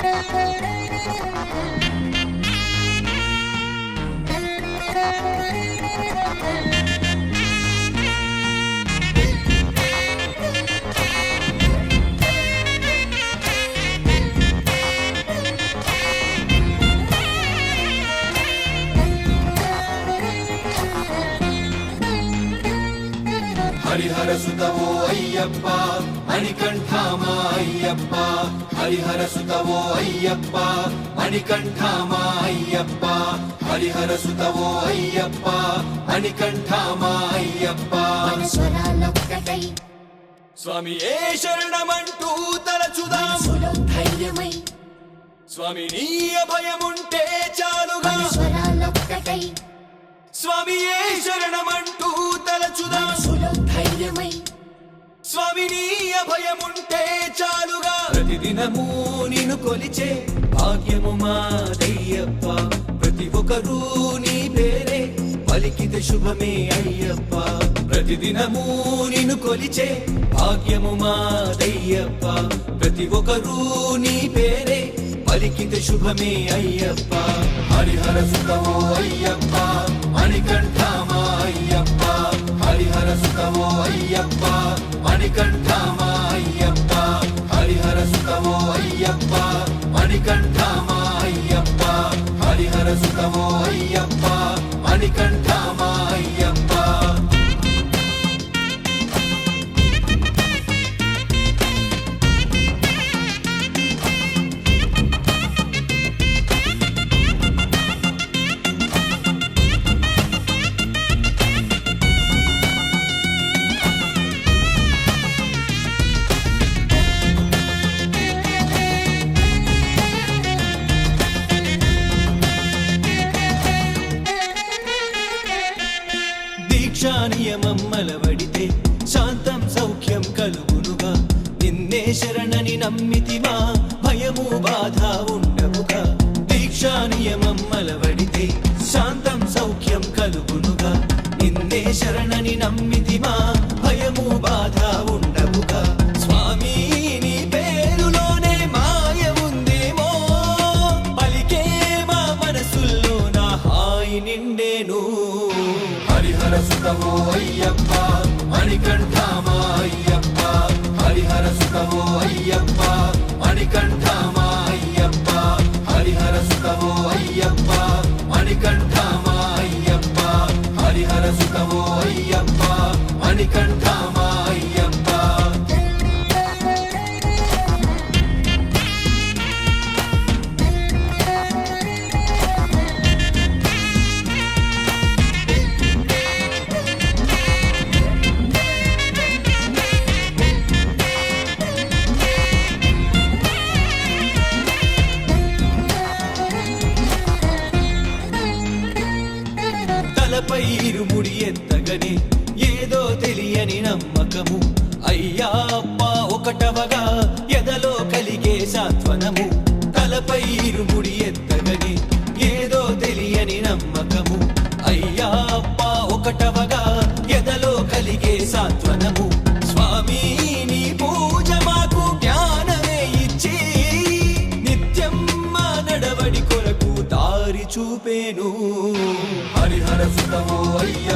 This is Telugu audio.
Thank you. హరిహర సుతవో అయ్యప్ప మణికంఠామా అయ్యప్ప. హరిహర సుతవో అయ్యప్ప మణికంఠామా అయ్యప్ప. హరిహర సుతవో అయ్యప్ప మణికంఠామా అయ్యప్ప. స్వరాలొక్కటై స్వామి ఏ శరణమంటూ తలచుదా. ధైర్యమై. స్వామి నీ అభయముంటే చాలుగా. స్వరాలొక్కటై స్వామి ఏ శరణమంటూ తలచుదా. అభయమై స్వామి నీ అభయముంటే చాలుగా. ప్రతిదినము నిన్ను కొలిచే భాగ్యము మాదయ్యప్ప. ప్రతి ఒక్కరూ నీ పేరే పలికితే శుభమే అయ్యప్ప. ప్రతిదినము నిన్ను కొలిచే భాగ్యము మాదయ్యప్ప. ప్రతి ఒక్కరూ నీ పేరే పలికితే శుభమే అయ్యప్ప. హరిహర సుఖమో అయ్యప్ప మణికంఠమా అయ్యప్ప. హరిహర సుఖమో అయ్యప్ప మణికంఠమా దీక్షా శాంతం సౌఖ్యం కలుగునుగా. నిన్నే శరణని నమ్మితిమా భయము బాధ ఉండవుగా. దీక్షా నియమం శాంతం సౌఖ్యం కలుగునుగా. నిన్నే శరణని నమ్మితిమా భయము బాధ ఉండవుగా. స్వామి నీ పేరులోనే మాయ ఉందేమో. పలికే మా మనసుల్లో నా హాయి నిండేను. హరిహర సుతమో అయ్యప్ప మణికంఠామా అయ్యప్ప. హరిహర సుతమో అయ్యప్ప మణికంఠామా అయ్యప్ప. హరిహర సుతమో అయ్యప్ప మణికంఠ తలపై ఇరుముడి ఎత్తగని ఏదో తెలియని నమ్మకము. అయ్యా అప్ప ఒకటవగా ఎదలో కలిగే సాత్వనము. తలపై ఇరుముడి ఎత్తగని ఏదో తెలియని నమ్మకము. అయ్యా అప్ప ఒకటవగా ఎదలో కలిగే సాత్వనము. స్వామి నీ పూజ మాకు జ్ఞానమే ఇచ్చి నిత్యం మా నడవడి కొరకు దారి చూపేను. హరిహర